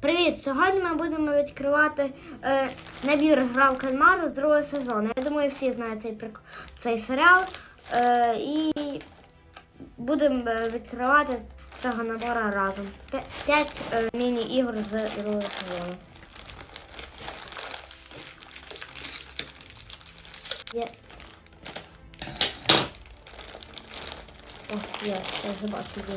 Привіт! Сьогодні ми будемо відкривати е, набір грав кальмару з другого сезону. Я думаю, всі знають цей цей серіал. Е, і будемо е, відкривати з цього набору разом. П'я- П'ять е, міні-ігор з другого сезону. Є. О, є, я вже бачу ні.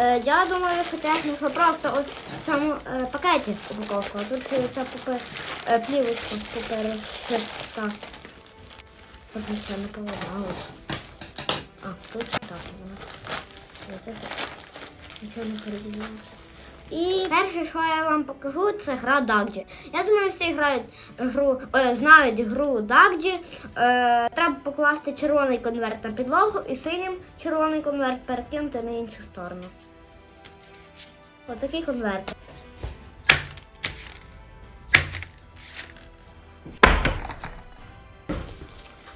Е, я думаю, що техніка просто ось в цьому е, пакеті упаковка. Тут ще ця попе, е, плівочка поперешипта. Тут нічого не поламалось. А, тут так вона. Нічого не переділялося. І перше, що я вам покажу, це гра Дагджі. Я думаю, всі грають гру, е, знають гру Дагджі. Е, треба покласти червоний конверт на підлогу і синім червоний конверт перекинути на іншу сторону. Отакий конверт.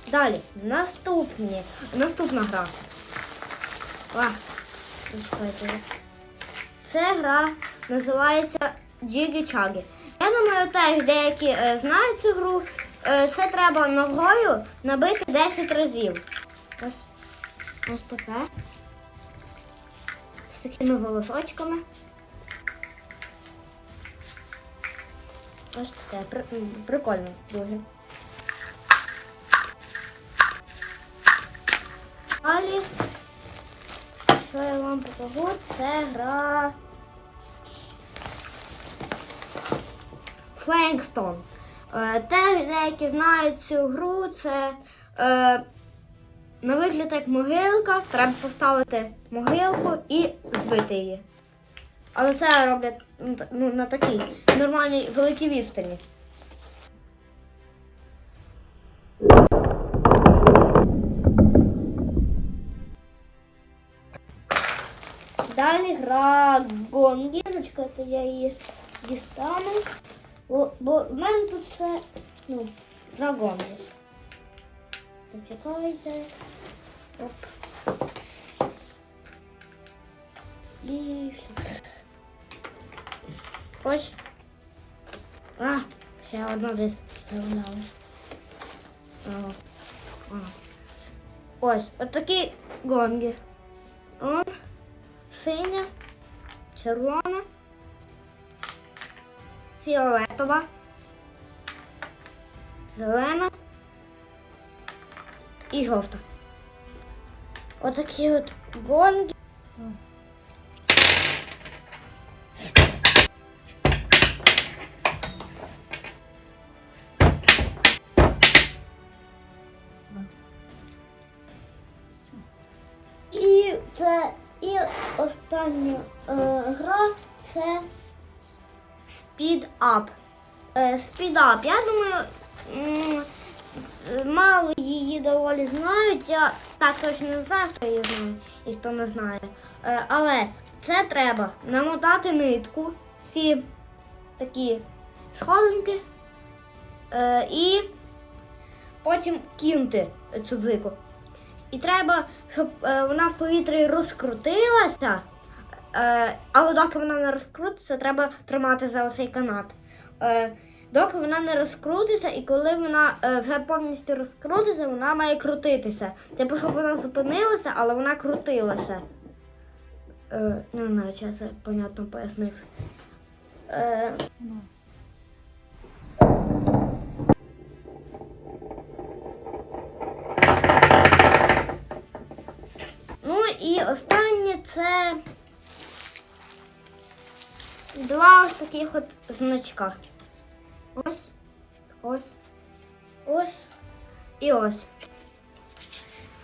Далі, наступні. Наступна гра. А. Це гра називається Джігі Чагі. Я думаю, теж деякі е, знають цю гру. Е, це треба ногою набити 10 разів. Ось, ось таке. З такими голосочками. Ось таке. При- Прикольно дуже. Далі, що я вам покажу, це гра Флейнгстон. Те, деякі знають цю гру, це е, на вигляд як могилка, треба поставити могилку і збити її. Але це роблять ну, ну, на такій нормальній великій відстані. Далі гра Гонгі. Зачекайте, я її дістану. Бо, бо в мене тут все, ну, гра Гонгі. Почекайте. Оп. І все. Ось. А, ще одна десь з'являлась. А, а. Ось, отакі гонги. Он синя, червона, фіолетова, зелена і жовта. Отакі от гонги. Остання е, гра це Speed Up. Е, Speed Up. Я думаю, м, мало її доволі знають. Я так точно не знаю, хто її знає і хто не знає. Е, але це треба намотати нитку, всі такі сходинки, е, і потім кинути цю дзику. І треба, щоб е, вона в повітрі розкрутилася. Е, але доки вона не розкрутиться, треба тримати за цей канат. Е, доки вона не розкрутиться, і коли вона е, вже повністю розкрутиться, вона має крутитися. Типу, щоб вона зупинилася, але вона крутилася. Е, не знаю, чи я це понятно пояснив. Е, Ну і останнє це два ось таких от значка. Ось, ось, ось і ось.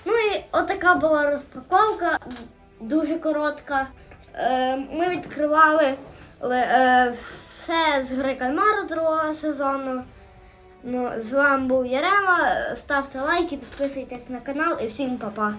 Ну і отака була розпаковка, дуже коротка. Е, ми відкривали е, все з гри кальмара другого сезону. Ну, з вами був Ярема. Ставте лайки, підписуйтесь на канал і всім па-па.